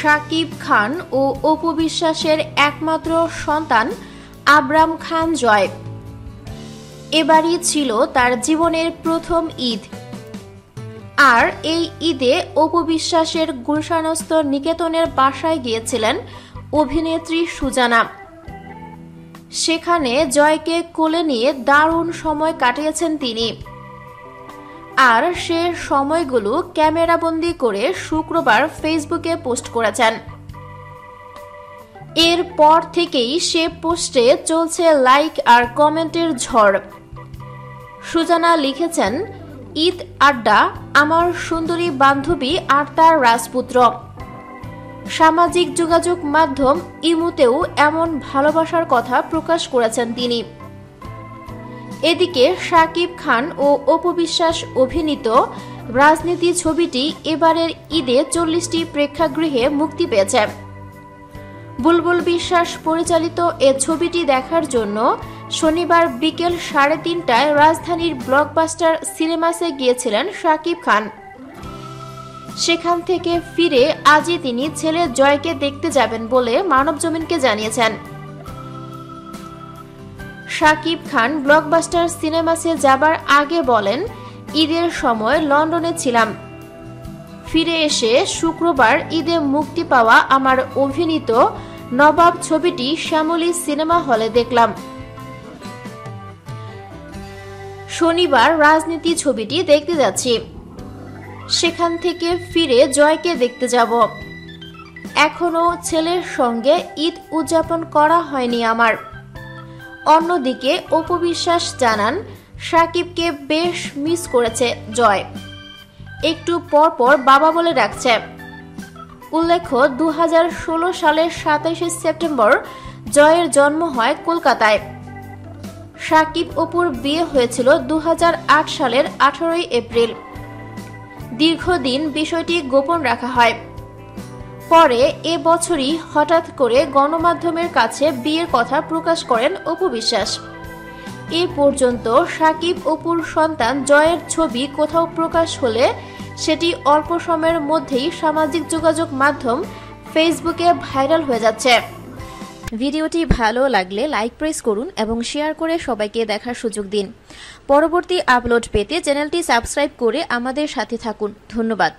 সাকিব খান ও অপু বিশ্বাসের একমাত্র সন্তান আবরাম খান জয়। এবারই ছিল তার জীবনের প্রথম ঈদ। আর এই ঈদে অপু বিশ্বাসের গুলশানস্থ নিকেতনের বাসায় গিয়েছিলেন অভিনেত্রী সুজানা। সেখানে জয়কে কোলে নিয়ে দারুণ সময় কাটিয়েছেন তিনি। আর সে সময়গুলো ক্যামেরাবন্দি করে শুক্রবার ফেসবুকে পোস্ট করেছেন। এরপর থেকেই সে পোস্টে চলছে লাইক আর কমেন্টের ঝড়। সুজানা লিখেছেন, ঈদ আড্ডা, আমার সুন্দরী বান্ধবী আর তার রাজপুত্র। সামাজিক যোগাযোগ মাধ্যম ইমুতেও এমন ভালোবাসার কথা প্রকাশ করেছেন তিনি। এদিকে শাকিব খান ও অপবিশ্বাস অভিনীত রাজনীতি ছবিটি এবারের ঈদে চল্লিশটি প্রেক্ষাগৃহে মুক্তি পেয়েছে। বুলবুল বিশ্বাস পরিচালিত এ ছবিটি দেখার জন্য শনিবার বিকেল সাড়ে তিনটায় রাজধানীর ব্লকবাস্টার সিনেমাসে গিয়েছিলেন শাকিব খান। সেখান থেকে ফিরে আজই তিনি ছেলে জয়কে দেখতে যাবেন বলে মানবজমিনকে জানিয়েছেন। শাকিব খান ব্লকবাস্টার সিনেমাসে যাবার আগে বলেন, ঈদের সময় লন্ডনে ছিলাম। ফিরে এসে শুক্রবার ঈদে মুক্তি পাওয়া আমার অভিনীত নবাব ছবিটি শ্যামলী সিনেমা হলে দেখলাম। শনিবার রাজনীতি ছবিটি দেখতে যাচ্ছি। সেখান থেকে ফিরে জয়কে দেখতে যাব। এখনও ছেলের সঙ্গে ঈদ উদযাপন করা হয়নি আমার। অন্যদিকে অপবিশ্বাস জানান, সাকিবকে বেশ মিস করেছে জয়। একটু পর পর বাবা বলে ডাকছে। উল্লেখ্য দু হাজার ষোলো সালের সাতাইশে সেপ্টেম্বর জয়ের জন্ম হয় কলকাতায়। সাকিব অপুর বিয়ে হয়েছিল দু হাজার আট সালের আঠারোই এপ্রিল। দীর্ঘদিন বিষয়টি গোপন রাখা হয়। পরে এ বছরই হঠাৎ করে গণমাধ্যমের কাছে বিয়ের কথা প্রকাশ করেন অপু বিশ্বাস। এ পর্যন্ত সাকিব অপুর সন্তান জয়ের ছবি কোথাও প্রকাশ হলে সেটি অল্প সময়ের মধ্যেই সামাজিক যোগাযোগ মাধ্যম ফেসবুকে ভাইরাল হয়ে যাচ্ছে। ভিডিওটি ভালো লাগলে লাইক প্রেস করুন এবং শেয়ার করে সবাইকে দেখার সুযোগ দিন। পরবর্তী আপলোড পেতে চ্যানেলটি সাবস্ক্রাইব করে আমাদের সাথে থাকুন। ধন্যবাদ।